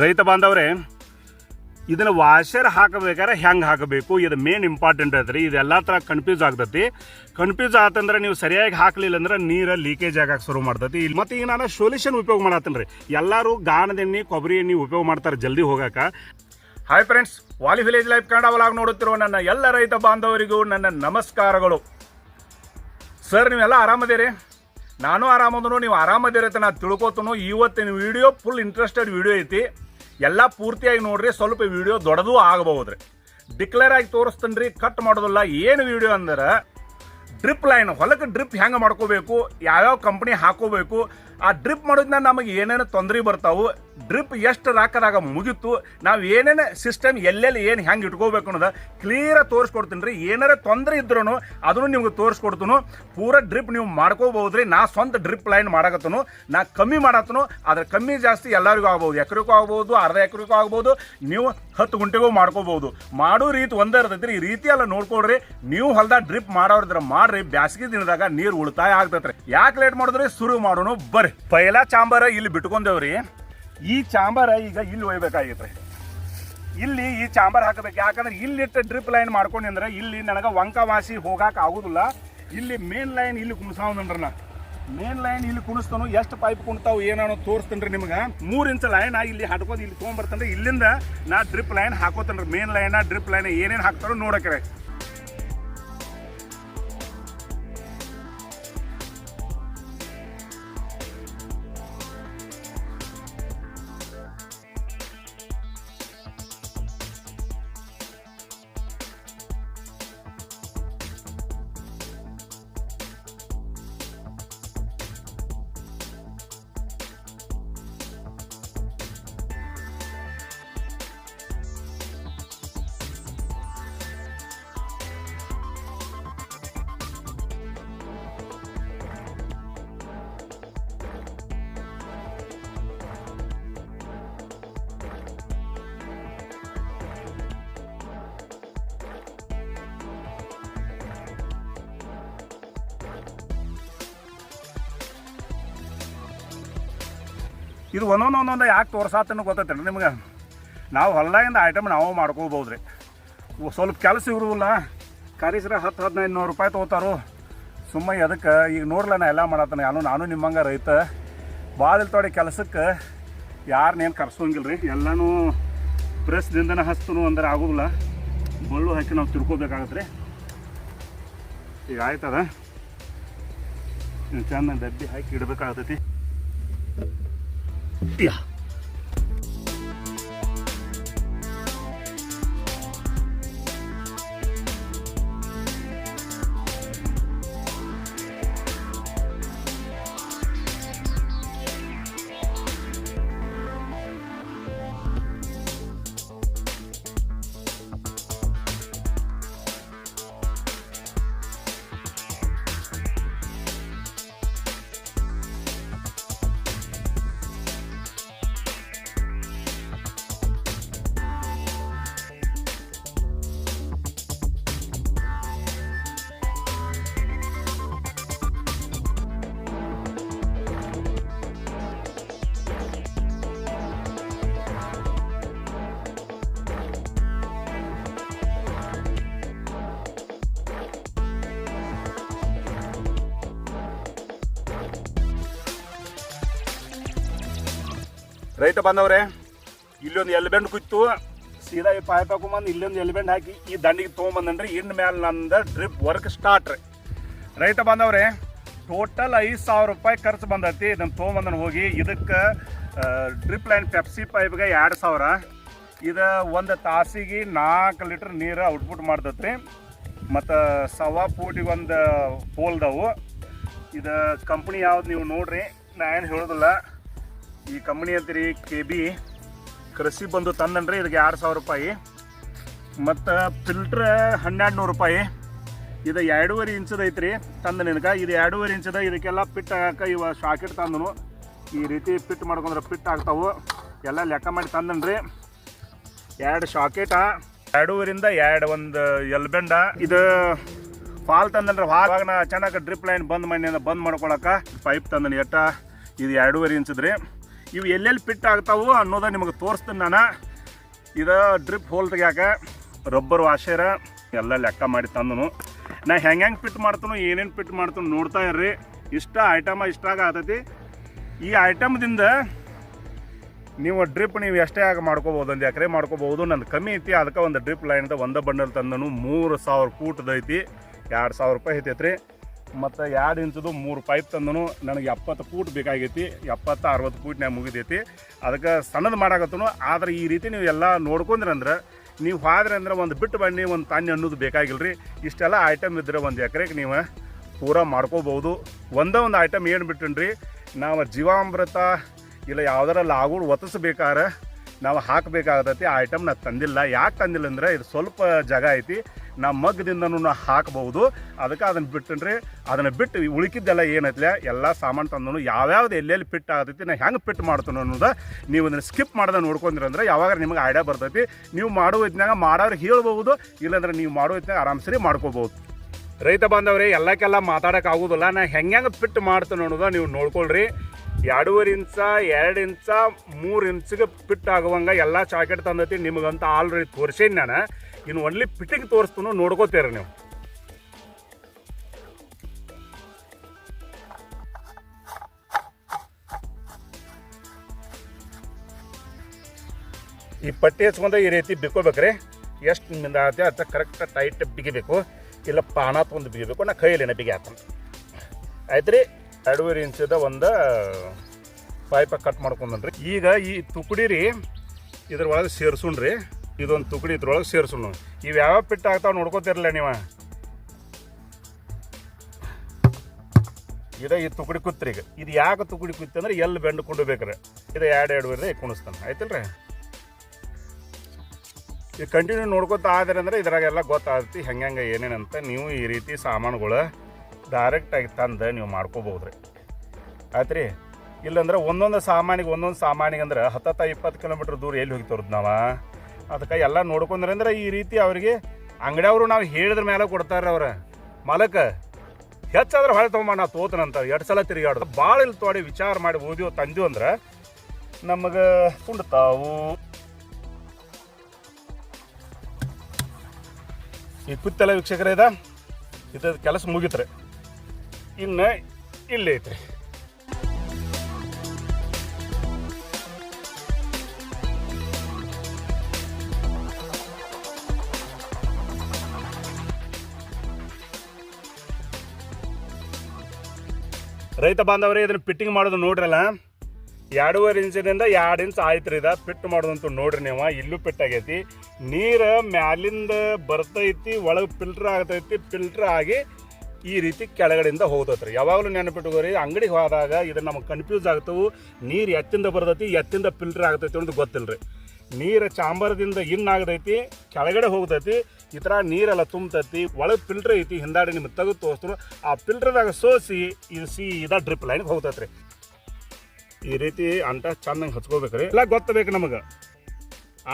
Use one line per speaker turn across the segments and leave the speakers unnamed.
ರೈತ ಬಾಂಧವ್ರೆ, ಇದನ್ನ ವಾಷರ್ ಹಾಕಬೇಕಾದ್ರೆ ಹೆಂಗೆ ಹಾಕಬೇಕು? ಇದು ಮೇನ್ ಇಂಪಾರ್ಟೆಂಟ್ ಐತ್ರಿ. ಇದೆಲ್ಲ ಥರ ಕನ್ಫ್ಯೂಸ್ ಆಗ್ತೈತಿ. ಕನ್ಫ್ಯೂಸ್ ಆತಂದ್ರೆ ನೀವು ಸರಿಯಾಗಿ ಹಾಕಲಿಲ್ಲ ಅಂದ್ರೆ ನೀರು ಲೀಕೇಜ್ ಆಗಕ್ಕೆ ಶುರು ಮಾಡ್ತೈತಿ. ಇಲ್ಲಿ ಮತ್ತೆ ಈಗ ನಾನು ಸೊಲ್ಯೂಷನ್ ಉಪಯೋಗ ಮಾಡತ್ತೀನಿ ರೀ ಎಲ್ಲರೂ ಗಾಣದ ಎಣ್ಣೆ, ಕೊಬ್ಬರಿ ಎಣ್ಣೆ ಉಪಯೋಗ ಮಾಡ್ತಾರೆ ಜಲ್ದಿ ಹೋಗಕ್ಕೆ hi friends Vali village life Kannada vlog ನೋಡುತ್ತಿರುವ ನನ್ನ ಎಲ್ಲ ರೈತ ಬಾಂಧವರಿಗೂ ನನ್ನ ನಮಸ್ಕಾರಗಳು. ಸರ್ ನೀವೆಲ್ಲ ಆರಾಮದಿರಿ? ನಾನು ಆರಾಮದನು ನೀವು ಆರಾಮದಿರತ್ತೆ ನಾನು ತಿಳ್ಕೊತನು. ಇವತ್ತಿನ ವಿಡಿಯೋ ಫುಲ್ ಇಂಟ್ರೆಸ್ಟೆಡ್ ವಿಡಿಯೋ ಐತಿ. ಎಲ್ಲ ಪೂರ್ತಿಯಾಗಿ ನೋಡ್ರಿ, ಸ್ವಲ್ಪ ವಿಡಿಯೋ ದೊಡ್ಡದು ಆಗಬಹುದ್ರಿ. ಡಿಕ್ಲೇರ್ ಆಗಿ ತೋರಿಸ್ತೀನಿ ರೀ ಕಟ್ ಮಾಡೋದಿಲ್ಲ. ಏನು ವಿಡಿಯೋ ಅಂದ್ರೆ ಡ್ರಿಪ್ ಲೈನ್ ಹೊಲಕ್ಕೆ ಡ್ರಿಪ್ ಹೆಂಗೆ ಮಾಡ್ಕೋಬೇಕು, ಯಾವ್ಯಾವ ಕಂಪ್ನಿ ಹಾಕೋಬೇಕು ಆ ಡ್ರಿಪ್ ಮಾಡೋದ್ನ ನಮಗೆ ಏನೇನು ತೊಂದರೆ ಬರ್ತಾವು ಡ್ರಿಪ್ ಎಷ್ಟು ರಾಕದಾಗ ಮುಗಿತು, ನಾವು ಏನೇನು ಸಿಸ್ಟಮ್ ಎಲ್ಲೆಲ್ಲಿ ಏನು ಹೆಂಗೆ ಇಟ್ಕೋಬೇಕು ಅನ್ನೋದು ಕ್ಲಿಯರಾಗಿ ತೋರಿಸ್ಕೊಡ್ತೀನಿ ರೀ. ಏನಾರ ತೊಂದರೆ ಇದ್ರೂ ಅದನ್ನು ನಿಮ್ಗೆ ತೋರಿಸ್ಕೊಡ್ತೀನಿ. ಪೂರ ಡ್ರಿಪ್ ನೀವು ಮಾಡ್ಕೋಬಹುದ್ರಿ. ನಾ ಸ್ವಂತ ಡ್ರಿಪ್ ಲೈನ್ ಮಾಡಕತ್ತನು. ನಾ ಕಮ್ಮಿ ಮಾಡತ್ತನು. ಅದ್ರ ಕಮ್ಮಿ ಜಾಸ್ತಿ ಎಲ್ಲರಿಗೂ ಆಗ್ಬೋದು. ಎಕರೆಗೂ ಆಗ್ಬೋದು, ಅರ್ಧ ಎಕರೆಗೂ ಆಗ್ಬೋದು. ನೀವು ಹತ್ತು ಗುಂಟೆಗೂ ಮಾಡ್ಕೋಬಹುದು. ಮಾಡೋ ರೀತಿ ಒಂದೇ ಇರ್ತೈತ್ರಿ ಈ ರೀತಿ ಎಲ್ಲ ನೋಡ್ಕೊಡ್ರಿ ನೀವು ಹೊಲ್ದಾಗ ಡ್ರಿಪ್ ಮಾಡೋದ್ರ ಮಾಡ್ರಿ. ಬ್ಯಾಸಗಿ ದಿನದಾಗ ನೀರು ಉಳಿತಾಯ ಆಗ್ತೈತ್ರಿ ಯಾಕೆ ಲೇಟ್ ಮಾಡಿದ್ರೆ? ಶುರು ಮಾಡೋಣ ಬರ್ರಿ. ಪೈಲಾ ಚಾಂಬಾರ ಇಲ್ಲಿ ಬಿಟ್ಕೊಂಡೇವ್ರಿ. ಈ ಚಾಂಬಾರ ಈಗ ಇಲ್ಲಿ ಒಯ್ಬೇಕಾಗಿತ್ರಿ. ಇಲ್ಲಿ ಈ ಚಾಂಬರ್ ಹಾಕಬೇಕು. ಯಾಕಂದ್ರೆ ಇಲ್ಲಿಟ್ಟು ಡ್ರಿಪ್ ಲೈನ್ ಮಾಡ್ಕೊಂಡು ಅಂದ್ರೆ ಇಲ್ಲಿ ನನಗೆ ವಂಕವಾಸಿ ಹೋಗಾಕ ಆಗುದಿಲ್ಲ. ಇಲ್ಲಿ ಮೇನ್ ಲೈನ್ ಇಲ್ಲಿ ಕುಣಿಸಾವನ್ರಿ ನಾ. ಮೇನ್ ಲೈನ್ ಇಲ್ಲಿ ಕುಣಿಸ್ತಾನು, ಎಷ್ಟು ಪೈಪ್ ಕುಣ್ತಾವು, ಏನಾನೋ ತೋರಿಸ್ತೇನೆ ರೀ ನಿಮ್ಗೆ. ಮೂರು ಇಂಚ್ ಲೈನ್ ಇಲ್ಲಿ ಹಾಕೋದು ಇಲ್ಲಿ ತೊಗೊಂಬರ್ತಂದ್ರೆ ಇಲ್ಲಿಂದ ನಾ ಡ್ರಿಪ್ ಲೈನ್ ಹಾಕೋತನ್ರಿ. ಮೇನ್ ಲೈನ್ ಡ್ರಿಪ್ ಲೈನ್ ಏನೇನು ಹಾಕ್ತಾರೋ ನೋಡಕ್ರೆ. ಇದು ಒಂದೊಂದು ಒಂದೊಂದು ಯಾಕೆ ತೋರ್ಸಾತನ್ನು ಗೊತ್ತೈತೆ ನಿಮ್ಗೆ? ನಾವು ಹೊಲ್ದಾಗಿಂದ ಐಟಮ್ ನಾವು ಮಾಡ್ಕೋಬೋದು ರೀ ಸ್ವಲ್ಪ ಕೆಲಸ ಇರುವುಲ್ಲ ಕರೀಸ್ರೆ ಹತ್ತು ಹದಿನೈದು ನೂರು ರೂಪಾಯಿ ತೊಗೋತಾರು. ಸುಮ್ಮ ಅದಕ್ಕೆ ಈಗ ನೋಡ್ಲ ನಾ ಎಲ್ಲ ಮಾಡತ್ತಾನೆ ನಾನು ನಾನು ನಿಮ್ಮಂಗೆ ರೈತ. ಭಾಳ ತೋಡಿ ಕೆಲಸಕ್ಕೆ ಯಾರನ್ನೇನು ಕರ್ಸೋಂಗಿಲ್ಲ ರೀ ಎಲ್ಲನೂ ಪ್ರೆಸ್ದಿಂದನೇ ಹಸ್ತನು ಅಂದ್ರೆ ಆಗೋದಿಲ್ಲ. ಬಳ್ಳು ಹಾಕಿ ನಾವು ತಿರ್ಕೋಬೇಕಾಗತ್ತೆ ರೀ ಈಗ ಆಯ್ತದ? ಚೆಂದ ಡಬ್ಬಿ ಹಾಕಿ ಇಡಬೇಕಾಗತೈತಿ. ಯಾ ರೈತ ಬಂದವ್ರೆ ಇಲ್ಲೊಂದು ಎಲ್ಬೆಂಡ್ ಕುಯ್ತು, ಸೀದಾ ಈ ಪೈಪ್ ಹಾಕೊಂಬಂದು ಇಲ್ಲೊಂದು ಎಲ್ಬೆಂಡ್ ಹಾಕಿ ಈ ದಂಡಿಗೆ ತೊಗೊಂಬಂದನ್ರಿ ಇನ್ನು ಮೇಲೆ ನಂದು ಡ್ರಿಪ್ ವರ್ಕ್ ಸ್ಟಾರ್ಟ್ ರೀ. ರೈತ ಬಂದವ್ರೆ ಟೋಟಲ್ ಐದು ಸಾವಿರ ರೂಪಾಯಿ ಖರ್ಚು ಬಂದೈತಿ ಇದನ್ನು ತೊಗೊಂಬಂದನ ಹೋಗಿ, ಇದಕ್ಕೆ ಡ್ರಿಪ್ ಲೈನ್ ಪೆಪ್ಸಿ ಪೈಪ್ಗೆ ಎರಡು ಸಾವಿರ. ಇದು ಒಂದು ತಾಸಿಗೆ ನಾಲ್ಕು ಲೀಟ್ರ್ ನೀರು ಔಟ್ಪುಟ್ ಮಾಡ್ತೈತ್ರಿ. ಮತ್ತು ಸವಾ ಫೂಟಿಗೆ ಒಂದು ಪೋಲ್ದವು ಇದು ಕಂಪ್ನಿ ಯಾವ್ದು ನೀವು ನೋಡ್ರಿ, ನಾ ಏನು ಹೇಳೋದಿಲ್ಲ. ಈ ಕಂಪ್ನಿ ಅಂತೀರಿ ಕೆ ಬಿ ಕೃಷಿ ಬಂದು ತಂದನ್ರಿ ಇದಕ್ಕೆ ಎರಡು ಸಾವಿರ ರೂಪಾಯಿ. ಮತ್ತು ಫಿಲ್ಟ್ರ್ ಹನ್ನೆರಡು ನೂರು ರೂಪಾಯಿ. ಇದು ಎರಡೂವರೆ ಇಂಚದ ಐತ್ರಿ ತಂದ ನಿನಗೆ. ಇದು ಎರಡೂವರೆ ಇಂಚದ ಇದಕ್ಕೆಲ್ಲ ಪಿಟ್ ಆಗಕ್ಕೆ ಇವ ಶಾಕೆಟ್ ತಂದನು. ಈ ರೀತಿ ಪಿಟ್ ಮಾಡ್ಕೊಂಡ್ರೆ ಪಿಟ್ ಆಗ್ತಾವು. ಎಲ್ಲ ಲೆಕ್ಕ ಮಾಡಿ ತಂದನ್ರಿ. ಎರಡು ಶಾಕೆಟ ಎರಡೂವರಿಂದ ಎರಡು ಒಂದು ಎಲ್ಬೆಂಡ ಇದು ಫಾಲ್ ತಂದನ್ರಿ. ಹಾವಾಗ ನಾ ಚೆನ್ನಾಗಿ ಡ್ರಿಪ್ ಲೈನ್ ಬಂದ್ ಮಾಡಿ, ಬಂದ್ ಮಾಡ್ಕೊಳಕ್ಕೆ ಪೈಪ್ ತಂದನು ಎಟ್ಟ. ಇದು ಎರಡೂವರೆ ಇಂಚದ್ರಿ ಇವು ಎಲ್ಲೆಲ್ಲಿ ಫಿಟ್ ಆಗ್ತಾವು ಅನ್ನೋದ ನಿಮಗೆ ತೋರಿಸ್ತೀನಿ ನಾನು. ಇದು ಡ್ರಿಪ್ ಹೋಲ್ ತೆಗ್ಯಾಕ ರಬ್ಬರ್ ವಾಷರ ಎಲ್ಲ ಲೆಕ್ಕ ಮಾಡಿ ತಂದನು. ನಾ ಹೆಂಗೆ ಹೆಂಗೆ ಫಿಟ್ ಮಾಡ್ತಾನೋ, ಏನೇನು ಫಿಟ್ ಮಾಡ್ತಾನೋ ನೋಡ್ತಾ ಇರ್ರಿ. ಇಷ್ಟ ಐಟಮ ಇಷ್ಟ ಆಗತೈತಿ ಈ ಐಟಮ್ದಿಂದ ನೀವು ಡ್ರಿಪ್ ನೀವು ಎಷ್ಟೇ ಆಗ ಮಾಡ್ಕೋಬೋದು ಒಂದು ಎಕರೆ ಮಾಡ್ಕೋಬೋದು ನಂದು ಕಮ್ಮಿ ಐತಿ, ಅದಕ್ಕೆ ಒಂದು ಡ್ರಿಪ್ ಲೈನ್ದ ಒಂದು ಬಂಡಲ್ ತಂದನು. ಮೂರು ಸಾವಿರ ಐತಿ. ಎರಡು ಸಾವಿರ ರೂಪಾಯಿ ಐತೈತ್ರಿ. ಮತ್ತು ಎರಡು ಇಂಚದು ಮೂರು ಪೈಪ್ ತಂದನು. ನನಗೆ ಎಪ್ಪತ್ತು ಫೂಟ್ ಬೇಕಾಗೈತಿ. ಎಪ್ಪತ್ತು, ಅರವತ್ತು ಫೂಟ್ನ್ಯಾಗ ಮುಗಿದೈತಿ. ಅದಕ್ಕೆ ಸಣ್ಣದು ಮಾಡಾಕತ್ತನು. ಆದ್ರೆ ಈ ರೀತಿ ನೀವು ಎಲ್ಲ ನೋಡ್ಕೊಂಡ್ರಂದ್ರೆ, ನೀವು ಹೋದ್ರೆ ಅಂದ್ರೆ ಒಂದು ಬಿಟ್ಟು ಬನ್ನಿ, ಒಂದು ತಾನ್ಯ ಅನ್ನೋದು ಬೇಕಾಗಿಲ್ಲ ರೀ ಇಷ್ಟೆಲ್ಲ ಐಟಮ್ ಇದ್ದರೆ ಒಂದು ಎಕರೆಗೆ ನೀವು ಪೂರ ಮಾಡ್ಕೋಬೋದು. ಒಂದೇ ಒಂದು ಐಟಮ್ ಏನು ಬಿಟ್ಟನ್ರಿ ನಾವು ಜೀವಾಮೃತ ಇಲ್ಲ ಯಾವ್ದಾರ ಲಾಗೂಡ್ ಒತ್ತಿಸ್ಬೇಕಾದ್ರೆ ನಾವು ಹಾಕಬೇಕಾಗತ್ತೆ, ಆ ಐಟಮ್ ನಾನು ತಂದಿಲ್ಲ. ಯಾಕೆ ತಂದಿಲ್ಲ ಅಂದ್ರೆ ಇದು ಸ್ವಲ್ಪ ಜಾಗ ಐತಿ ನಾ ಮಗ್ಗದಿಂದನೂ ನಾ ಹಾಕ್ಬೋದು ಅದಕ್ಕೆ ಅದನ್ನು ಬಿಟ್ಟನ್ರಿ ಅದನ್ನು ಬಿಟ್ಟು ಉಳಿಕಿದ್ದೆಲ್ಲ ಏನೈತಿಲ್ಲ ಎಲ್ಲ ಸಾಮಾನು ತಂದನು, ಯಾವ್ಯಾವ್ದು ಎಲ್ಲೆಲ್ಲಿ ಫಿಟ್ ಆಗತೈತಿ, ನಾ ಹೆಂಗೆ ಫಿಟ್ ಮಾಡ್ತಾನೆ ಅನ್ನೋದು ನೀವು ಅದನ್ನು ಸ್ಕಿಪ್ ಮಾಡ್ದೆ ನೋಡ್ಕೊಂಡ್ರಿ ಅಂದ್ರೆ ಯಾವಾಗ ನಿಮಗೆ ಐಡಿಯಾ ಬರ್ತೈತಿ. ನೀವು ಮಾಡೋ ಇದ್ನಾಗ ಮಾಡೋರು ಹೇಳ್ಬೋದು ಇಲ್ಲಾಂದ್ರೆ ನೀವು ಮಾಡೋ ಇದ್ನಾಗ ಆರಾಮ್ಸರಿ ಮಾಡ್ಕೋಬೋದು ರೈತ ಬಾಂಧವ್ರಿ, ಎಲ್ಲಕ್ಕೆಲ್ಲ ಮಾತಾಡಕ್ಕೆ ಆಗೋದಿಲ್ಲ. ನಾ ಹೆಂಗೆ ಹೆಂಗೆ ಫಿಟ್ ಮಾಡ್ತೀನಿ ಅನ್ನೋದು ನೀವು ನೋಡ್ಕೊಳ್ರಿ. ಎರಡೂವರೆ ಇಂಚ, ಎರಡು ಇಂಚ, ಮೂರು ಇಂಚಿಗೆ ಫಿಟ್ ಆಗುವಂಗ ಎಲ್ಲ ಜಾಕೆಟ್ ತಂದೈತಿ. ನಿಮಗಂತ ಆಲ್ರೆಡಿ ತೋರಿಸೇನಿ ನಾನು. ಇನ್ನು ಒನ್ಲಿ ಫಿಟ್ಟಿಂಗ್ ತೋರಿಸ್ತೀನಿ ನೋಡ್ಕೋತೀರಿ ನೀವು. ಈ ಪಟ್ಟಿ ಹಚ್ಕೊಂಡ ಈ ರೀತಿ ಬಿಕ್ಕೋಬೇಕ್ರಿ. ಎಷ್ಟು ನಿಮ್ಮಿಂದ ಆಗುತ್ತೆ ಅದಕ್ಕೆ ಕರೆಕ್ಟಾಗಿ ಟೈಟ್ ಬಿಗಿಬೇಕು. ಇಲ್ಲ ಪಾನ ತೊಗೊಂಡು ಬಿಗಬೇಕು ನಾ ಕೈಯಲ್ಲಿ ಬಿಗಿ ಹಾಕೊಂಡು ಆಯ್ತು ರೀ ಎರಡೂವರೆ ಇಂಚದ ಒಂದು ಪೈಪ ಕಟ್ ಮಾಡ್ಕೊಂಡ್ರಿ ಈಗ ಈ ತುಕಡಿ ರೀ, ಇದ್ರೊಳಗೆ ಸೇರ್ಸುಣ್ರಿ ಇದೊಂದು ತುಕಡಿ ಇದ್ರೊಳಗೆ ಸೇರ್ಸುಣ್ಣು ಇವು ಯಾವ ಪಿಟ್ ಆಗ್ತಾವೆ ನೋಡ್ಕೋತಿರಲ್ಲ ನೀವು? ಇದ ಈ ತುಕಡಿ ಕುತ್ರಿ ಈಗ. ಇದು ಯಾಕೆ ತುಕಡಿ ಕುತ್ತಿ ಅಂದ್ರೆ ಎಲ್ಲಿ ಬೆಂಡ್ಕೊಂಡು ಬೇಕ್ರಿ? ಇದು ಎರಡು ಎರಡುವರೆ ಕುಣಿಸ್ತಾನೆ. ಆಯ್ತಲ್ರಿ? ಈ ಕಂಟಿನ್ಯೂ ನೋಡ್ಕೊತ ಆದ್ರೆ ಅಂದರೆ ಇದ್ರಾಗೆಲ್ಲ ಗೊತ್ತಾಗ್ತಿ ಹೆಂಗೆ ಹೆಂಗೆ ಏನೇನಂತ ನೀವು ಈ ರೀತಿ ಸಾಮಾನುಗಳು ಡೈರೆಕ್ಟಾಗಿ ತಂದು ನೀವು ಮಾಡ್ಕೋಬೋದ್ರಿ. ಆಯ್ತು ರೀ ಇಲ್ಲಂದ್ರೆ ಒಂದೊಂದು ಸಾಮಾನಿಗೆ ಒಂದೊಂದು ಸಾಮಾನಿಗೆ ಅಂದ್ರೆ ಹತ್ತತ್ತ ಇಪ್ಪತ್ತು ಕಿಲೋಮೀಟ್ರ್ ದೂರ ಎಲ್ಲಿ ಹೋಗ್ತವ್ರದ್ದು ನಾವು? ಅದಕ್ಕೆ ಎಲ್ಲ ನೋಡ್ಕೊಂಡ್ರೆ ಅಂದ್ರೆ ಈ ರೀತಿ ಅವರಿಗೆ ಅಂಗಡಿಯವರು ನಾವು ಹೇಳಿದ್ರ ಮೇಲೆ ಕೊಡ್ತಾರೆ ಅವ್ರ. ಮಾಲಕ, ಹೆಚ್ಚಾದ್ರೆ ಹೊಳೆ ತೊಗೊಂಬ ನಾ ತೋತನಂತ ಎರಡು ಸಲ ತಿರುಗಾಡೋದು. ಭಾಳ ಇಲ್ಲಿ ತೋಡಿ ವಿಚಾರ ಮಾಡಿ ಓದಿಯೋ ತಂದೀವಿ ಅಂದ್ರೆ ನಮಗೆ ಕುಂಡ್ತಾವು. ಈ ಕುತ್ತೆಲ್ಲ ಇದೆ ಇದ ಇದು ಕೆಲಸ ಮುಗಿತ್ರಿ. ಇನ್ನು ಇಲ್ಲೇ ಐತ್ರಿ. ರೈತ ಬಾಂಧವರೇ, ಇದನ್ನು ಫಿಟ್ಟಿಂಗ್ ಮಾಡೋದು ನೋಡ್ರಲ್ಲ? ಎರಡೂವರೆ ಇಂಚಿನಿಂದ ಎರಡು ಇಂಚ್ ಆಯ್ತು ರೀ ಇದ. ಪಿಟ್ ಮಾಡೋದಂತೂ ನೋಡ್ರಿ ನೀವು. ಇಲ್ಲೂ ಆಗೈತಿ. ನೀರು ಮ್ಯಾಲಿಂದ ಬರ್ತೈತಿ, ಒಳಗೆ ಫಿಲ್ಟರ್ ಆಗ್ತೈತಿ ಫಿಲ್ಟರ್ ಆಗಿ ಈ ರೀತಿ ಕೆಳಗಡೆಯಿಂದ ಹೋಗ್ತೈತ್ರಿ. ಯಾವಾಗಲೂ ನೆನಪಿಟ್ಕೋರಿ ಅಂಗಡಿಗೆ ಹೋದಾಗ ಇದು ನಮಗೆ ಕನ್ಫ್ಯೂಸ್ ಆಗ್ತವೆ. ನೀರು ಎತ್ತಿಂದ ಬರ್ತೈತಿ, ಎತ್ತಿಂದ ಫಿಲ್ಟರ್ ಆಗ್ತೈತಿ ಅಂತ ಗೊತ್ತಿಲ್ಲ ರೀ ನೀರು ಚಾಂಬರದಿಂದ ಇನ್ ಆಗ್ತೈತಿ, ಕೆಳಗಡೆ ಹೋಗ್ತೈತಿ. ಈ ಥರ ನೀರೆಲ್ಲ ತುಂಬತೈತಿ, ಒಳಗೆ ಫಿಲ್ಟರ್ ಐತಿ, ಹಿಂದಾಡಿ ನಿಮ್ಗೆ ತೆಗೆದು ತೋರಿಸ್ರು ಆ ಫಿಲ್ಟ್ರದಾಗ ಸೋಸಿ, ಇದು ಸೀದಾ ಡ್ರಿಪ್ ಲೈನ್ಗೆ ಹೋಗ್ತೈತ್ರಿ. ಈ ರೀತಿ ಅಂಟ ಚಂದಂಗೆ ಹಚ್ಕೋಬೇಕ್ರಿ. ಎಲ್ಲ ಗೊತ್ತಬೇಕು ನಮಗೆ.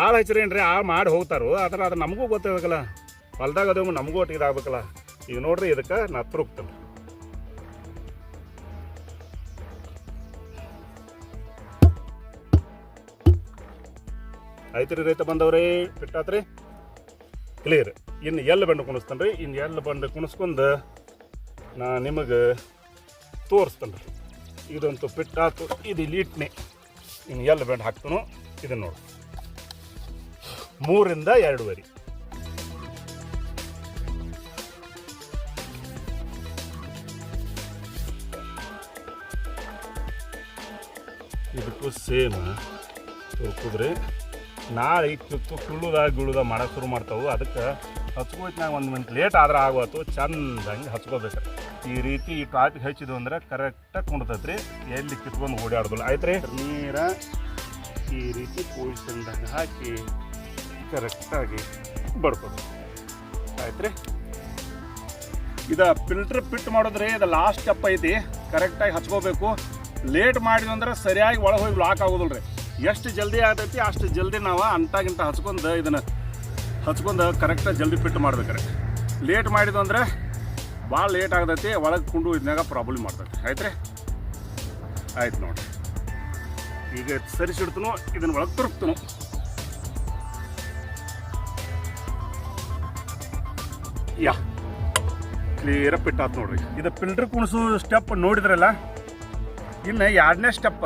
ಆಳು ಹಚ್ಚಿರೇನ್ರಿ ಆಳು ಮಾಡಿ ಹೋಗ್ತಾರೋ. ಆದ್ರೆ ಅದು ನಮಗೂ ಗೊತ್ತಾಗಬೇಕಲ್ಲ. ಹೊಲ್ದಾಗ ಅದು ನಮಗೂ ಒಟ್ಟಿಗೆ ಇದಾಗಬೇಕಲ್ಲ. ಈಗ ನೋಡ್ರಿ, ಇದಕ್ಕೆ ನಾ ತುರುಕ್ತೇನೆ ಆಯ್ತು ರೀ ರೈತ ಬಂದವ್ರಿ ಬಿಟ್ಟಾತ್ರಿ ಕ್ಲಿಯರ್ ಇನ್ನು ಎಲ್ಲಿ ಬಂಡು ಕುಣಿಸ್ತೇನೆ ರೀ ಇನ್ನು ಎಲ್ಲಿ ಬಂಡು ಕುಣಿಸ್ಕೊಂಡು ನಾ ನಿಮಗೆ ತೋರಿಸ್ತೇನೆ ರೀ ಇದಂತೂ ಪಿಟ್ಟಾತು ಇದು ಇಲ್ಲಿ ಇಟ್ನೆ ಇನ್ನು ಎಲ್ಲಿ ಬೆಂಡ್ ಹಾಕ್ತನೋ. ಇದನ್ನ ನೋಡು. ಮೂರಿಂದ ಎರಡೂವರೆ ಇದಕ್ಕೂ ಸೇಮ್. ತುರ್ಕಿದ್ರೆ ನಾಳೆ ಕಿತ್ತು ಕುಳ್ಳುದಾಗ ಗುಳುದ ಮಾಡೋಕೆ ಶುರು ಮಾಡ್ತಾವೆ. ಅದಕ್ಕೆ ಹಚ್ಕೋತ್ನಾಗ ಒಂದು ಮಿನಿಟ್ ಲೇಟ್ ಆದ್ರೆ ಆಗೋತು. ಚಂದಂಗೆ ಹಚ್ಕೋಬೇಕು ಈ ರೀತಿ ಈ ಟಾಪಿಗೆ ಹಚ್ಚಿದ್ವು ಅಂದ್ರೆ ಕರೆಕ್ಟಾಗಿ ಕುಣ್ತೈತ್ರಿ ಎಲ್ಲಿ ಕಿತ್ಕೊಂಡು ಓಡಾಡೋದಿಲ್ಲ ಆಯ್ತು ರೀ ನೀರ ಈ ರೀತಿ ಪೊಸಿಷನ್ದಾಗ ಹಾಕಿ ಕರೆಕ್ಟಾಗಿ ಆಗಿ ಆಯ್ತು ರೀ ಇದು ಫಿಲ್ಟರ್ ಪಿಟ್ ಮಾಡೋದ್ರಿ, ಇದು ಲಾಸ್ಟ್ ಸ್ಟೆಪ್ ಐತಿ. ಕರೆಕ್ಟಾಗಿ ಹಚ್ಕೋಬೇಕು. ಲೇಟ್ ಮಾಡಿದ್ವಿ ಅಂದ್ರೆ ಸರಿಯಾಗಿ ಒಳಗೆ ಹೋಗಿ ಲಾಕ್ ಆಗೋದಿಲ್ಲ ರೀ ಎಷ್ಟು ಜಲ್ದಿ ಆಗ್ತೈತಿ ಅಷ್ಟು ಜಲ್ದಿ ನಾವು ಅಂಟಾಗಿಂತ ಹಚ್ಕೊಂಡು ಇದನ್ನು ಹಚ್ಕೊಂಡು ಕರೆಕ್ಟಾಗಿ ಜಲ್ದಿ ಫಿಟ್ ಮಾಡ್ಬೇಕ್ರಿ. ಲೇಟ್ ಮಾಡಿದ್ವು ಅಂದ್ರೆ ಭಾಳ ಲೇಟ್ ಆಗ್ತೈತಿ, ಒಳಗೆ ಕುಂಡು ಇದ್ನಾಗ ಪ್ರಾಬ್ಲಮ್ ಮಾಡ್ತೈತಿ. ಆಯ್ತ್ರಿ? ಆಯ್ತು ನೋಡಿರಿ. ಈಗ ಸರಿಸಿಡ್ತನೋ, ಇದನ್ನ ಒಳಗೆ ತುರುಕ್ತನು. ಯಾ ಕ್ಲಿಯರ್ ಪಿಟ್ಟಾತ್ ನೋಡ್ರಿ. ಇದು ಫಿಲ್ಟರ್ ಕುಣಿಸೋ ಸ್ಟೆಪ್ ನೋಡಿದ್ರಲ್ಲ, ಇನ್ನು ಎರಡನೇ ಸ್ಟೆಪ್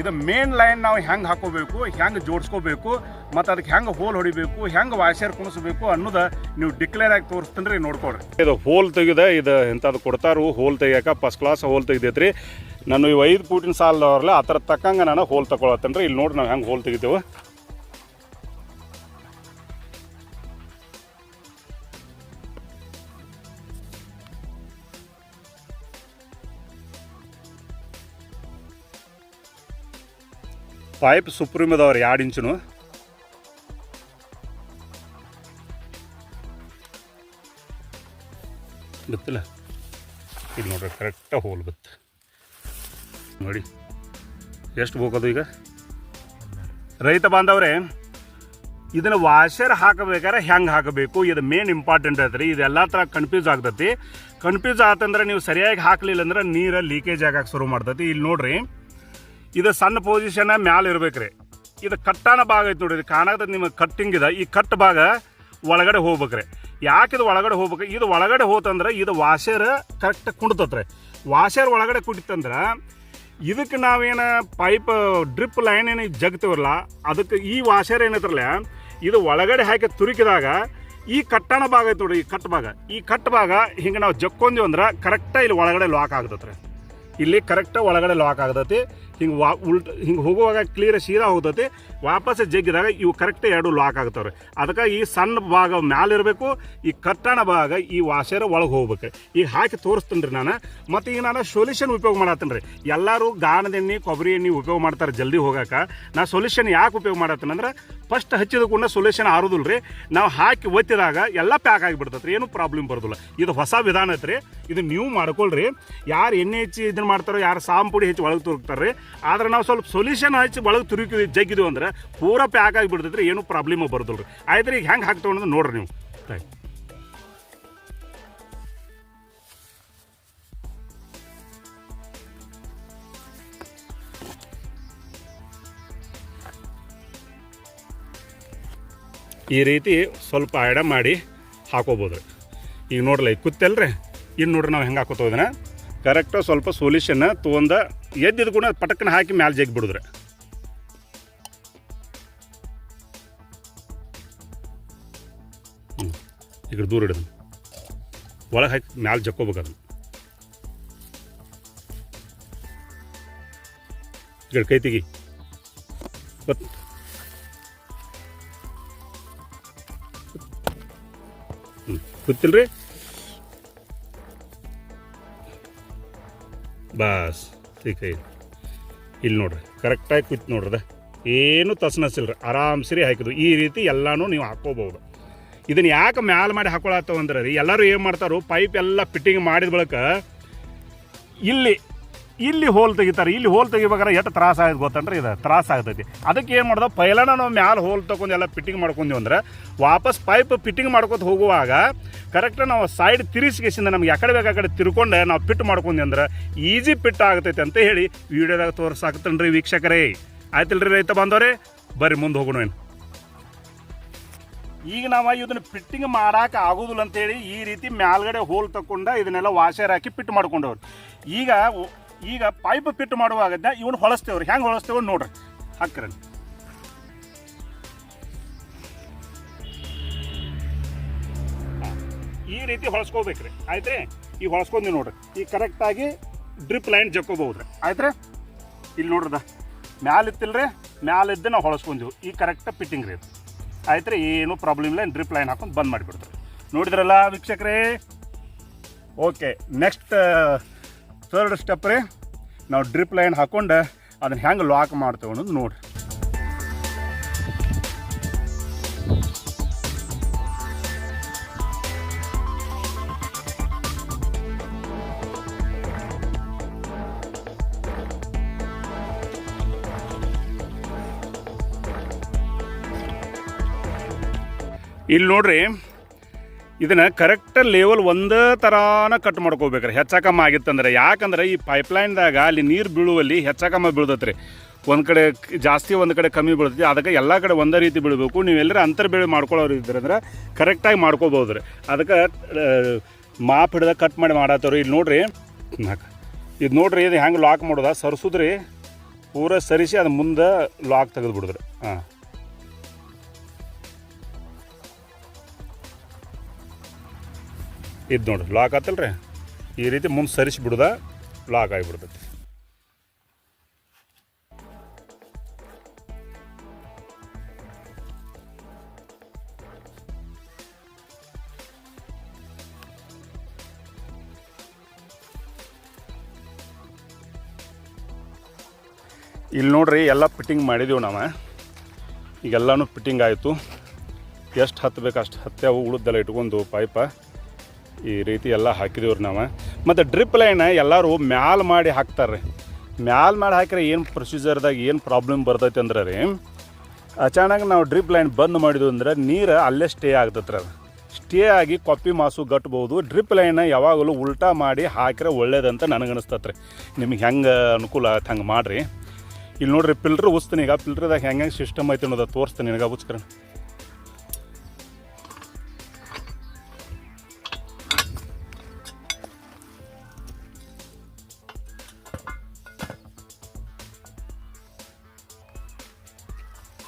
ಇದು ಮೇನ್ ಲೈನ್ ನಾವು ಹೆಂಗೆ ಹಾಕೋಬೇಕು, ಹೆಂಗೆ ಜೋಡಿಸ್ಕೋಬೇಕು ಮತ್ತು ಅದಕ್ಕೆ ಹೆಂಗೆ ಹೋಲ್ ಹೊಡಿಬೇಕು, ಹೆಂಗೆ ವಾಷರ್ ಕುಣಿಸ್ಬೇಕು ಅನ್ನೋದು ನೀವು ಡಿಕ್ಲೇರ್ ಆಗಿ ತೋರಿಸ್ತೀನಿ ನೋಡ್ಕೊಡ್ರಿ ಇದು ಹೋಲ್ ತೆಗೆದ, ಇದು ಇಂಥದ್ದು ಕೊಡ್ತಾರು, ಹೋಲ್ ತೆಗಿಯಾಕ ಫಸ್ಟ್ ಕ್ಲಾಸ್ ಹೋಲ್ ತೆಗ್ದೈತ್ರಿ. ನಾನು ಇವು ಐದು ಫೂಟಿನ ಸಾಲದವ್ರಲ್ಲ ಆ ಥರ ತಕ್ಕಂಗೆ ನಾನು ಹೋಲ್ ತಗೊಳತ್ತೇನೆ ರೀ ಇಲ್ಲಿ ನೋಡಿ ನಾವು ಹೆಂಗೆ ಹೋಲ್ ತೆಗಿತೇವೆ. ಪೈಪ್ ಸುಪ್ರೀಮ್ ಅದಾವ್ರಿ ಎರಡು ಇಂಚನು. ಗೊತ್ತಿಲ್ಲ ಇದು ನೋಡ್ರಿ ಕರೆಕ್ಟಾಗಿ ಹೋಲ್ ಬತ್ತು. ನೋಡಿ, ಎಷ್ಟು ಹೋಗೋದು ಈಗ? ರೈತ ಬಾಂಧವ್ರೆ, ಇದನ್ನು ವಾಷರ್ ಹಾಕಬೇಕಾದ್ರೆ ಹೆಂಗೆ ಹಾಕಬೇಕು? ಇದು ಮೇನ್ ಇಂಪಾರ್ಟೆಂಟ್ ಐತ್ರಿ. ಇದೆಲ್ಲ ಥರ ಕನ್ಫ್ಯೂಸ್ ಆಗ್ತೈತಿ. ಕನ್ಫ್ಯೂಸ್ ಆತಂದ್ರೆ ನೀವು ಸರಿಯಾಗಿ ಹಾಕಲಿಲ್ಲ ಅಂದ್ರೆ ನೀರು ಲೀಕೇಜ್ ಆಗಕ್ಕೆ ಶುರು ಮಾಡ್ತೈತಿ. ಇಲ್ಲಿ ನೋಡ್ರಿ, ಇದು ಸಣ್ಣ ಪೊಸಿಷನ್ ಮ್ಯಾಲೆ ಇರ್ಬೇಕ್ರಿ ಇದು ಕಟ್ಟಾನ ಭಾಗ ಐತೆ ನೋಡ್ರಿ. ಇದು ಕಾಣಾಗ್ತದೆ ನಿಮಗೆ ಕಟ್ಟಿಂಗ್ ಇದೆ ಈ ಕಟ್ ಭಾಗ ಒಳಗಡೆ ಹೋಗ್ಬೇಕ್ರಿ ಯಾಕೆ ಇದು ಒಳಗಡೆ ಹೋಗ್ಬೇಕು? ಇದು ಒಳಗಡೆ ಹೋತಂದ್ರೆ ಇದು ವಾಷರ್ ಕರೆಕ್ಟ್ ಕುಣ್ತತ್ರಿ ವಾಷರ್ ಒಳಗಡೆ ಕುಡಿತಂದ್ರೆ ಇದಕ್ಕೆ ನಾವೇನು ಪೈಪ್ ಡ್ರಿಪ್ ಲೈನ್ ಏನು ಜಗ್ತೀವಲ್ಲ ಅದಕ್ಕೆ ಈ ವಾಷರ್ ಏನೈತ್ರಲ್ಲ ಇದು ಒಳಗಡೆ ಹಾಕಿ ತುರುಕಿದಾಗ ಈ ಕಟ್ಟಣ ಭಾಗ ಐತೆ ನೋಡಿ ಈ ಕಟ್ ಭಾಗ. ಈ ಕಟ್ ಭಾಗ ಹಿಂಗೆ ನಾವು ಜಕ್ಕೊಂದಿವಿ ಅಂದ್ರೆ ಕರೆಕ್ಟಾಗಿ ಇಲ್ಲಿ ಒಳಗಡೆ ಲಾಕ್ ಆಗ್ತತ್ರಿ. ಇಲ್ಲಿ ಕರೆಕ್ಟ್ ಒಳಗಡೆ ಲಾಕ್ ಆಗ್ತೈತಿ. ಹಿಂಗೆ ವಾ ಉಲ್ಟ ಹಿಂಗೆ ಹೋಗುವಾಗ ಕ್ಲಿಯರ್ ಸೀದಾ ಹೋಗ್ತೈತಿ. ವಾಪಸ್ ಜಗ್ಗಿದಾಗ ಇವು ಕರೆಕ್ಟ್ ಎರಡು ಲಾಕ್ ಆಗ್ತಾವ್ರಿ. ಅದಕ್ಕೆ ಈ ಸಣ್ಣ ಭಾಗ ಮ್ಯಾಲ ಇರಬೇಕು, ಈ ಕಟ್ಟಣ ಭಾಗ ಈ ವಾಷರ್ ಒಳಗೆ ಹೋಗ್ಬೇಕು. ಈಗ ಹಾಕಿ ತೋರಿಸ್ತೀನಿ ರೀ ನಾನು. ಮತ್ತು ಈಗ ನಾನು ಸೊಲ್ಯೂಷನ್ ಉಪಯೋಗ ಮಾಡತ್ತೀನಿ ರೀ. ಎಲ್ಲರೂ ಗಾಣದ ಎಣ್ಣೆ, ಕೊಬ್ಬರಿ ಎಣ್ಣೆ ಉಪಯೋಗ ಮಾಡ್ತಾರೆ ಜಲ್ದಿ ಹೋಗಾಕ. ನಾ ಸೊಲ್ಯೂಷನ್ ಯಾಕೆ ಉಪಯೋಗ ಮಾಡತ್ತೀನಿ ಅಂದ್ರೆ ಫಸ್ಟ್ ಹಚ್ಚಿದ ಕೂಡ ಸೊಲ್ಯೂಷನ್ ಆರೋದಿಲ್ಲ ರೀ ನಾವು ಹಾಕಿ ಒತ್ತಿದಾಗ ಎಲ್ಲ ಪ್ಯಾಕ್ ಆಗಿಬಿಡ್ತೈತೆ ರೀ ಏನು ಪ್ರಾಬ್ಲಮ್ ಬರೋದಿಲ್ಲ. ಇದು ಹೊಸ ವಿಧಾನ ಐತ್ರಿ, ಇದು ನೀವು ಮಾಡ್ಕೊಳ್ರಿ. ಯಾರು ಎಣ್ಣೆ ಹೆಚ್ಚಿ ಇದನ್ನು ಮಾಡ್ತಾರೋ, ಯಾರು ಸಾಂಬ್ ಪುಡಿ ಹೆಚ್ಚಿ ಒಳಗೆ ತುರುಕ್ತಾರೆ ರೀ ಆದ್ರೆ ನಾವು ಸ್ವಲ್ಪ ಸೊಲ್ಯೂಷನ್ ಹಚ್ಚಿ ಒಳಗೆ ತುರುಕಿ ಜಗ್ಗಿದ್ವಿ ಅಂದ್ರೆ ಪೂರಾ ಪ್ಯಾಕ್ ಆಗಿಬಿಡ್ತೈತೆ ರೀ ಏನು ಪ್ರಾಬ್ಲಮ್ ಬರೋದಿಲ್ಲ ರೀ ಆಯ್ತು ರೀ ಈಗ ಹೆಂಗೆ ಹಾಕ್ತೇವೆ ಅನ್ನೋದು ನೋಡ್ರಿ ನೀವು. ಆಯ್ತು. ಈ ರೀತಿ ಸ್ವಲ್ಪ ಆಡ ಮಾಡಿ ಹಾಕೋಬೋದು. ಈಗ ನೋಡ್ರಿ ಈಗ ಕುತ್ತಲ್ರಿ ಇನ್ನು ನೋಡ್ರಿ ನಾವು ಹೆಂಗೆ ಹಾಕೋತೋ ಇದನ್ನ ಕರೆಕ್ಟ್ ಸ್ವಲ್ಪ ಸೊಲ್ಯೂಷನ್ ತೊಗೊಂಡ ಎದ್ದಿದ್ದು ಕೂಡ ಪಟಕ್ಕನ ಹಾಕಿ ಮ್ಯಾಲೆ ಜಗ್ಗಿ ಬಿಡಿದ್ರೆ. ಹ್ಞೂ ಈಗ ದೂರ ಇಡೋದು ಒಳಗೆ ಹಾಕಿ ಮ್ಯಾಲೆ ಜಕ್ಕೋಬೇಕು ಅದನ್ನು. ಈಗ ಕೈ ತೆಗಿ. ಗೊತ್ತು ಗೊತ್ತಿಲ್ರಿ? ಬಾಸ್ ಕೈ ಇಲ್ಲಿ ನೋಡ್ರಿ ಕರೆಕ್ಟಾಗಿ ಕುಯ್ತು ನೋಡ್ರದ ಏನು ತಸ್ನಸಿಲ್ರಿ ಆರಾಮ್ಸರಿ ಹಾಕಿದ್ವು ಈ ರೀತಿ ಎಲ್ಲನೂ ನೀವು ಹಾಕೋಬಹುದು ಇದನ್ನು ಯಾಕೆ ಮ್ಯಾಲ ಮಾಡಿ ಹಾಕೊಳತ್ತವಂದ್ರೆ ರೀ ಎಲ್ಲರೂ ಏನು ಮಾಡ್ತಾರೋ ಪೈಪ್ ಎಲ್ಲ ಫಿಟ್ಟಿಂಗ್ ಮಾಡಿದ ಬಳಿಕ ಇಲ್ಲಿ ಇಲ್ಲಿ ಹೋಲ್ ತೆಗಿತಾರೆ. ಇಲ್ಲಿ ಹೋಲ್ ತೆಗಿಬೇಕಾದ್ರೆ ಎಷ್ಟು ತ್ರಾಸ ಆಗುತ್ತೆ ಗೊತ್ತನ್ರಿ ಇದು? ತ್ರಾಸ ಆಗ್ತೈತಿ. ಅದಕ್ಕೆ ಏನು ಮಾಡ್ದೋ, ಪೈಲನ ನಾವು ಮ್ಯಾಲೆ ಹೋಲ್ ತೊಗೊಂಡು ಎಲ್ಲ ಫಿಟ್ಟಿಂಗ್ ಮಾಡ್ಕೊಂಡ್ವಿ ಅಂದ್ರೆ, ವಾಪಸ್ ಪೈಪ್ ಫಿಟ್ಟಿಂಗ್ ಮಾಡ್ಕೊತ ಹೋಗುವಾಗ ಕರೆಕ್ಟ್ ನಾವು ಸೈಡ್ ತಿರ್ಗಿಸ್ಕೇಸಿಂದ ನಮ್ಗೆ ಯಾಕಡೆ ಬೇಕು ಆ ಕಡೆ ತಿರ್ಕೊಂಡು ನಾವು ಫಿಟ್ ಮಾಡ್ಕೊಂಡ್ವಿ ಅಂದ್ರೆ ಈಸಿ ಫಿಟ್ ಆಗ್ತೈತೆ ಅಂತ ಹೇಳಿ ವಿಡಿಯೋದಾಗ ತೋರ್ಸಾಕತ್ತನ್ರಿ ವೀಕ್ಷಕರೇ. ಆಯ್ತಿಲ್ರಿ ರೈತ ಬಂದವ್ರೆ ಬರ್ರಿ ಮುಂದೆ ಹೋಗೋಣ ಏನು ಈಗ ನಾವು ಇದನ್ನ ಫಿಟ್ಟಿಂಗ್ ಮಾಡಕ್ಕೆ ಆಗೋದಿಲ್ಲ ಅಂತೇಳಿ ಈ ರೀತಿ ಮ್ಯಾಲ್ಗಡೆ ಹೋಲ್ ತಕ್ಕೊಂಡ ಇದನ್ನೆಲ್ಲ ವಾಷರ್ ಹಾಕಿ ಫಿಟ್ ಮಾಡ್ಕೊಂಡವ್ರು. ಈಗ ಈಗ ಪೈಪ್ ಫಿಟ್ ಮಾಡುವಾಗ ಇವನು ಹೊಳಸ್ತೇವ್ರಿ. ಹೆಂಗೆ ಹೊಳಸ್ತೇವ ನೋಡ್ರಿ. ಹಾಕ್ರಿ ಈ ರೀತಿ ಹೊಳಸ್ಕೋಬೇಕ್ರಿ. ಆಯ್ತ್ರಿ? ಈಗ ಹೊಳಸ್ಕೊಂಡಿ ನೋಡ್ರಿ. ಈಗ ಕರೆಕ್ಟಾಗಿ ಡ್ರಿಪ್ ಲೈನ್ ಜಕ್ಕೋಬಹುದ್ರಿ. ಆಯ್ತ್ರಿ? ಇಲ್ಲಿ ನೋಡ್ರದ ಮ್ಯಾಲ ಇತ್ತಿಲ್ರಿ, ಮ್ಯಾಲ ಇದ್ದು ನಾವು ಹೊಳಸ್ಕೊಂದಿವು. ಈಗ ಕರೆಕ್ಟ್ ಫಿಟ್ಟಿಂಗ್ ರೀ ಆಯ್ತು ಏನು ಪ್ರಾಬ್ಲಮ್ ಇಲ್ಲ ಡ್ರಿಪ್ ಲೈನ್ ಹಾಕೊಂಡು ಬಂದ್ ಮಾಡಿಬಿಡ್ತಾರೆ ನೋಡಿದ್ರಲ್ಲ ವೀಕ್ಷಕರೇ? ಓಕೆ ನೆಕ್ಸ್ಟ್ ಥರ್ಡ್ ಸ್ಟೆಪ್ ರೀ. ನಾವು ಡ್ರಿಪ್ ಲೈನ್ ಹಾಕೊಂಡು ಅದನ್ನ ಹೆಂಗೆ ಲಾಕ್ ಮಾಡ್ತೇವೆ ಅನ್ನೋದು ನೋಡ್ರಿ. ಇಲ್ಲಿ ನೋಡ್ರಿ ಇದನ್ನ ಕರೆಕ್ಟ್ ಲೆವೆಲ್ ಒಂದೇ ಥರಾನ ಕಟ್ ಮಾಡ್ಕೋಬೇಕ್ರಿ. ಹೆಚ್ಚಕಮ್ಮ ಆಗಿತ್ತಂದ್ರೆ. ಯಾಕಂದ್ರೆ ಈ ಪೈಪ್ಲೈನ್ದಾಗ ಅಲ್ಲಿ ನೀರು ಬೀಳುವಲ್ಲಿ ಹೆಚ್ಚಕಮ್ಮ ಕಮ್ಮಿ ರೀ ಒಂದು ಕಡೆ ಜಾಸ್ತಿ, ಒಂದು ಕಡೆ ಕಮ್ಮಿ ಬೀಳ್ತೈತಿ. ಅದಕ್ಕೆ ಎಲ್ಲ ಕಡೆ ಒಂದೇ ರೀತಿ ಬೀಳಬೇಕು. ನೀವು ಎಲ್ಲರ ಅಂತರ್ ಬೆಳೆ ಮಾಡ್ಕೊಳ್ಳೋರು ಇದ್ರಂದ್ರೆ ಕರೆಕ್ಟಾಗಿ ಮಾಡ್ಕೋಬೋದು ರೀ ಅದಕ್ಕೆ ಮಾಪ್ ಹಿಡ್ದಾಗ ಕಟ್ ಮಾಡಿ ಮಾಡತ್ತವ್ರಿ. ಇಲ್ಲಿ ನೋಡ್ರಿ ಇದು ನೋಡ್ರಿ, ಇದು ಹೆಂಗೆ ಲಾಕ್ ಮಾಡೋದ? ಸರ್ಸುದ್ರಿ, ಪೂರ ಸರಿಸಿ ಅದು ಮುಂದೆ ಲಾಕ್ ತೆಗೆದು ಬಿಡಿದ್ರಿ. ಹಾಂ. ಇದು ನೋಡಿ ಲಾಕ್ ಆತಲ್ರಿ? ಈ ರೀತಿ ಮುಂದೆ ಸರಿಸಿ ಬಿಡ್ದ ಲಾಕ್ ಆಗಿಬಿಡ್ತೈತಿ. ಇಲ್ಲಿ ನೋಡ್ರಿ, ಎಲ್ಲ ಫಿಟ್ಟಿಂಗ್ ಮಾಡಿದೀವಿ ನಾವು. ಈಗೆಲ್ಲನೂ ಫಿಟ್ಟಿಂಗ್ ಆಯಿತು. ಎಷ್ಟು ಹತ್ತಬೇಕು ಅಷ್ಟು ಹತ್ತೆ ಉಳಿದೆಲ್ಲ ಇಟ್ಕೊಂಡು ಪೈಪ ಈ ರೀತಿ ಎಲ್ಲ ಹಾಕಿದೀವ್ರಿ ನಾವು. ಮತ್ತು ಡ್ರಿಪ್ ಲೈನ್ ಎಲ್ಲರೂ ಮ್ಯಾಲ್ ಮಾಡಿ ಹಾಕ್ತಾರೆ ಮ್ಯಾಲ್ ಮಾಡಿ ಹಾಕಿದ್ರೆ ಏನು ಪ್ರೊಸೀಜರ್ದಾಗ ಏನು ಪ್ರಾಬ್ಲಮ್ ಬರ್ತೈತೆ ಅಂದ್ರೆ ರೀ, ಅಚಾನಕ್ ನಾವು ಡ್ರಿಪ್ ಲೈನ್ ಬಂದ್ ಮಾಡಿದ್ವಿ ಅಂದ್ರೆ ನೀರು ಅಲ್ಲೇ ಸ್ಟೇ ಆಗ್ತೈತೆ ರೀ ಅದು. ಸ್ಟೇ ಆಗಿ ಕಾಪಿ ಮಾಸು ಗಟ್ಬೋದು ಡ್ರಿಪ್ ಲೈನ್ ಯಾವಾಗಲೂ ಉಲ್ಟಾ ಮಾಡಿ ಹಾಕಿದ್ರೆ ಒಳ್ಳೇದಂತ ನನಗನ್ನಿಸ್ತತ್ರಿ ನಿಮ್ಗೆ ಹೆಂಗೆ ಅನುಕೂಲ ಆಯ್ತು ಹಂಗೆ ಮಾಡಿರಿ. ಇಲ್ಲಿ ನೋಡ್ರಿ ಪಿಲ್ರ್ ಉಸ್ತೀನಿ ಈಗ ಪಿಲ್ಟ್ರದಾಗ ಹೆಂಗೆ ಸಿಸ್ಟಮ್ ಐತೆ ಅನ್ನೋದು ತೋರಿಸ್ತೀನಿ, ನಿನಗೆ ಉಚ್ಕರ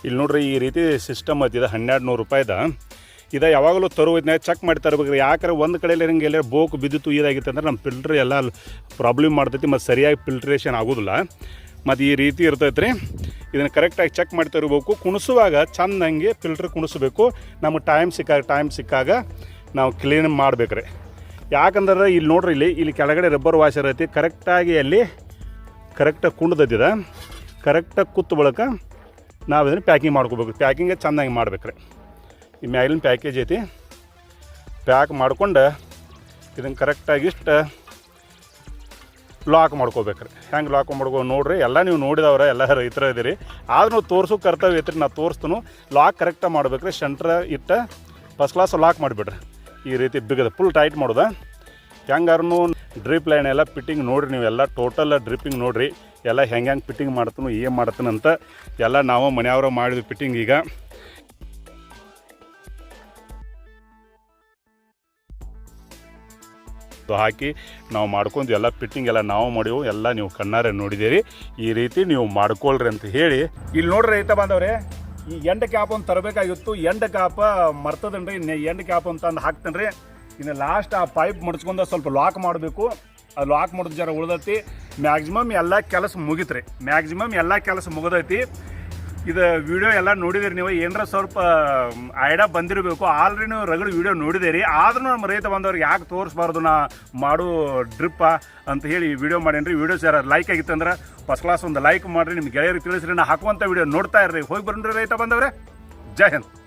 ಇಲ್ಲಿ ನೋಡ್ರಿ ಈ ರೀತಿ ಸಿಸ್ಟಮ್ ಇದು ಹನ್ನೆರಡು ನೂರು ರೂಪಾಯಿದ ಇದು ಯಾವಾಗಲೂ ತರುವುದನ್ನ ಚೆಕ್ ಮಾಡಿ ತರಬೇಕ್ರಿ. ಯಾಕಂದ್ರೆ ಒಂದು ಕಡೆಯಲ್ಲಿ ಹಿಂಗೆ ಎಲ್ಲ ಬೋಕ್ ಬಿದ್ದಿತ್ತು, ಇದಾಗಿತ್ತು ಅಂದ್ರೆ ನಮ್ಮ ಫಿಲ್ಟ್ರ್ ಎಲ್ಲ ಪ್ರಾಬ್ಲಮ್ ಮಾಡ್ತೈತಿ, ಮತ್ತು ಸರಿಯಾಗಿ ಫಿಲ್ಟ್ರೇಷನ್ ಆಗೋದಿಲ್ಲ. ಮತ್ತು ಈ ರೀತಿ ಇರ್ತೈತೆ ರೀ ಇದನ್ನು ಕರೆಕ್ಟಾಗಿ ಚೆಕ್ ಮಾಡಿ ತರಬೇಕು. ಕುಣಿಸುವಾಗ ಚಂದಂಗೆ ಫಿಲ್ಟ್ರ್ ಕುಣಿಸ್ಬೇಕು. ನಮಗೆ ಟೈಮ್ ಸಿಕ್ಕಾಗ ಟೈಮ್ ಸಿಕ್ಕಾಗ ನಾವು ಕ್ಲೀನ್ ಮಾಡ್ಬೇಕ್ರಿ. ಯಾಕಂದ್ರೆ ಇಲ್ಲಿ ನೋಡ್ರಿ, ಇಲ್ಲಿ ಇಲ್ಲಿ ಕೆಳಗಡೆ ರಬ್ಬರ್ ವಾಷರ್ ಐತಿ. ಕರೆಕ್ಟಾಗಿ ಅಲ್ಲಿ ಕರೆಕ್ಟಾಗಿ ಕುಣ್ದದ್ದಿದೆ ಕರೆಕ್ಟಾಗಿ ಕೂತ್ ಬಳಕ ನಾವು ಇದನ್ನು ಪ್ಯಾಕಿಂಗ್ ಮಾಡ್ಕೋಬೇಕು. ಪ್ಯಾಕಿಂಗ್ ಚೆನ್ನಾಗಿ ಮಾಡ್ಬೇಕ್ರಿ. ಈ ಮ್ಯಾಲಿನ ಪ್ಯಾಕೇಜ್ ಐತಿ. ಪ್ಯಾಕ್ ಮಾಡ್ಕೊಂಡು ಇದನ್ನು ಕರೆಕ್ಟಾಗಿ ಇಷ್ಟು ಲಾಕ್ ಮಾಡ್ಕೋಬೇಕ್ರಿ. ಹೆಂಗೆ ಲಾಕ್ ಮಾಡ್ಕೋ ನೋಡ್ರಿ, ಎಲ್ಲ ನೀವು ನೋಡಿದವ್ರ, ಎಲ್ಲ ರೈತರ ಇದೀರಿ. ಆದ್ರೂ ತೋರಿಸೋ ಕರ್ತವ್ಯ ಐತ್ರಿ, ನಾ ತೋರಿಸ್ತನು. ಲಾಕ್ ಕರೆಕ್ಟಾಗಿ ಮಾಡ್ಬೇಕ್ರಿ, ಸೆಂಟ್ರ್ ಇಟ್ಟ ಫಸ್ಟ್ ಕ್ಲಾಸ್ ಲಾಕ್ ಮಾಡಿಬಿಡ್ರಿ. ಈ ರೀತಿ ಬಿಗದ ಫುಲ್ ಟೈಟ್ ಮಾಡೋದ. ಹೆಂಗಾರು ಡ್ರಿಪ್ ಲೈನ್ ಎಲ್ಲ ಫಿಟ್ಟಿಂಗ್ ನೋಡಿರಿ ನೀವೆಲ್ಲ ಟೋಟಲ್ ಡ್ರಿಪ್ಪಿಂಗ್ ನೋಡ್ರಿ. ಎಲ್ಲ ಹೆಂಗೆ ಹೆಂಗೆ ಫಿಟ್ಟಿಂಗ್ ಮಾಡ್ತಾನೋ, ಏನು ಮಾಡ್ತಾನಂತ ಎಲ್ಲ ನಾವು ಮನೆಯವರು ಮಾಡಿದ್ವಿ ಫಿಟ್ಟಿಂಗ್ ಈಗ. ಹಾಕಿ ನಾವು ಮಾಡ್ಕೊಂಡು ಎಲ್ಲ ಫಿಟ್ಟಿಂಗ್ ಎಲ್ಲ ನಾವು ಮಾಡಿವು, ಎಲ್ಲ ನೀವು ಕಣ್ಣಾರೆ ನೋಡಿದ್ದೀರಿ. ಈ ರೀತಿ ನೀವು ಮಾಡ್ಕೊಳ್ರಿ ಅಂತ ಹೇಳಿ. ಇಲ್ಲಿ ನೋಡ್ರಿ ರೈತ ಬಾಂಧವ್ರೆ, ಈ ಎಂಡ್ ಕ್ಯಾಪ್ ಒಂದು ತರಬೇಕಾಗಿತ್ತು. ಎಂಡ್ ಕ್ಯಾಪ ಮರ್ತದನ್ರಿ ಎಂಡ್ ಕ್ಯಾಪ್ ಅಂತ ಹಾಕ್ತೇನೆ ರೀ ಇನ್ನು ಲಾಸ್ಟ್ ಆ ಪೈಪ್ ಮಡ್ಸ್ಕೊಂಡು ಸ್ವಲ್ಪ ಲಾಕ್ ಮಾಡಬೇಕು. ಅದು ಲಾಕ್ ಮಾಡೋದು ಜರ ಉಳ್ದೈತಿ. ಮ್ಯಾಕ್ಸಿಮಮ್ ಎಲ್ಲ ಕೆಲಸ ಮುಗಿತ್ರಿ. ಮ್ಯಾಕ್ಸಿಮಮ್ ಎಲ್ಲ ಕೆಲಸ ಮುಗಿದೈತಿ. ಇದು ವಿಡಿಯೋ ಎಲ್ಲ ನೋಡಿದಿರಿ ನೀವು. ಏನರ ಸ್ವಲ್ಪ ಐಡಿಯಾ ಬಂದಿರಬೇಕು. ಆಲ್ರೆಡಿ ನೀವು ರಗಡ್ ವಿಡಿಯೋ ನೋಡಿದಿರಿ. ಆದ್ರೂ ನಮ್ಮ ರೈತ ಬಂದವ್ರಿಗೆ ಯಾಕೆ ತೋರಿಸ್ಬಾರ್ದು ನಾ ಮಾಡು ಡ್ರಿಪ್ಪ ಅಂತ ಹೇಳಿ ವಿಡಿಯೋ ಮಾಡೇನ್ರಿ. ವಿಡಿಯೋ ಸರ್ ಲೈಕ್ ಆಗಿತ್ತು ಅಂದ್ರೆ ಫಸ್ಟ್ ಕ್ಲಾಸ್ ಒಂದು ಲೈಕ್ ಮಾಡಿರಿ. ನಿಮ್ಮ ಗೆಳೆಯರಿಗೆ ತಿಳಿಸ್ರಿ. ನಾ ಹಾಕುವಂಥ ವಿಡಿಯೋ ನೋಡ್ತಾ ಇರ್ರಿ. ಹೋಗಿ ಬರ್ರಿ ರೈತ ಬಂದವ್ರೆ. ಜೈ ಹಿಂದ್.